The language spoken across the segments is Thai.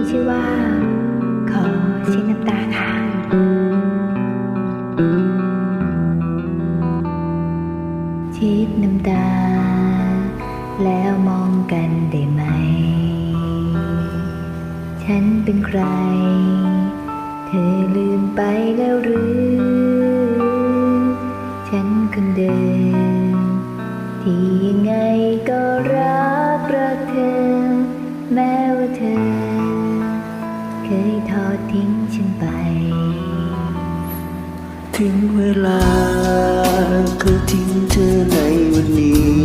ีชื่อว่า ขอเช็ดน้ำตาค่ะชิดน้ำตา แล้วมองกันได้ไหม ฉันเป็นใคร เธอลืมไปแล้วหรือ ฉันคนเดิมที่ยังไงก็รักรักเธอ แม้ว่าเธอ ทิ้งฉันไปถึงเวลาก็ทิ้งเธอในวันนี้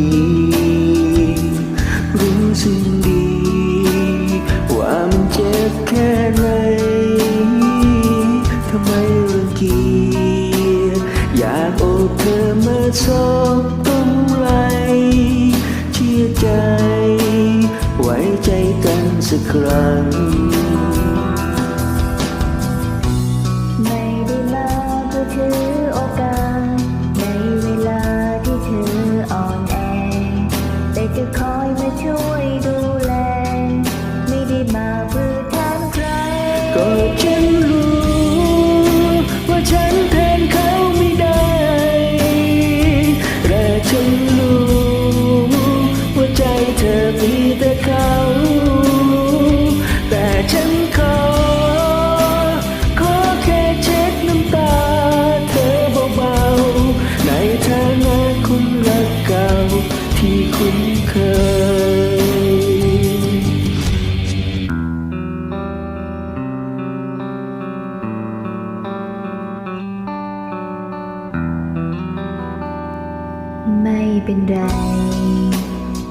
รู้สึกดี ว่ามันเจ็บแค่ไหนทำไมรังเกียจอยากโอบเธอมาซบตรงไหลเชื่อใจ ไว้ใจกันสักครั้ง ก็ฉัน เป็นไร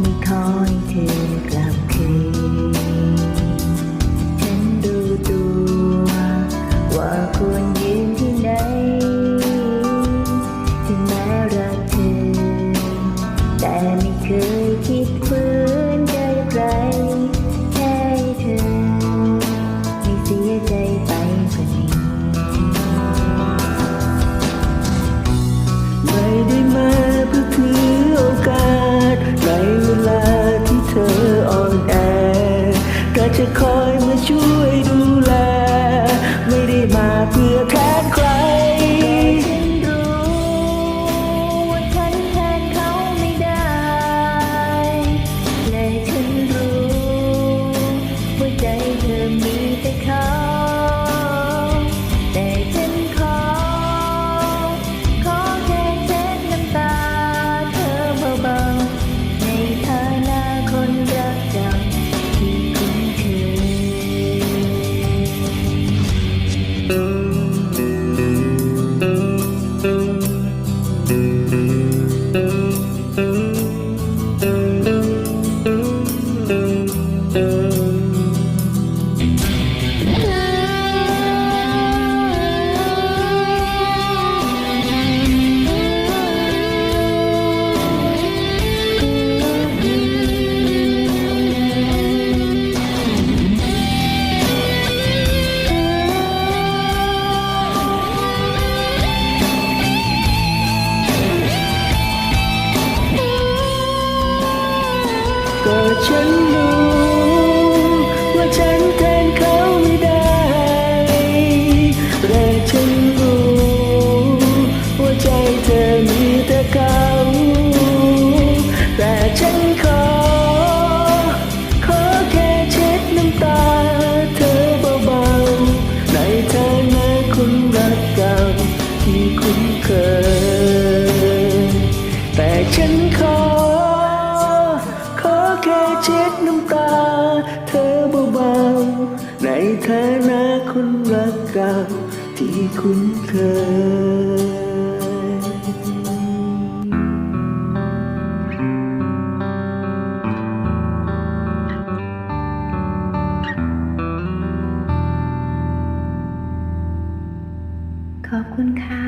ไม่คอยเธอกลับคืนฉันดูตัว ว่าควรยืนที่ไหน ถึงแม้รักเธอ แต่ไม่เคยคิด อมีแต่เขา ก็ฉัน นฐานะคนรักเก่าที่คุ้นเคย ขอบคุณค่ะ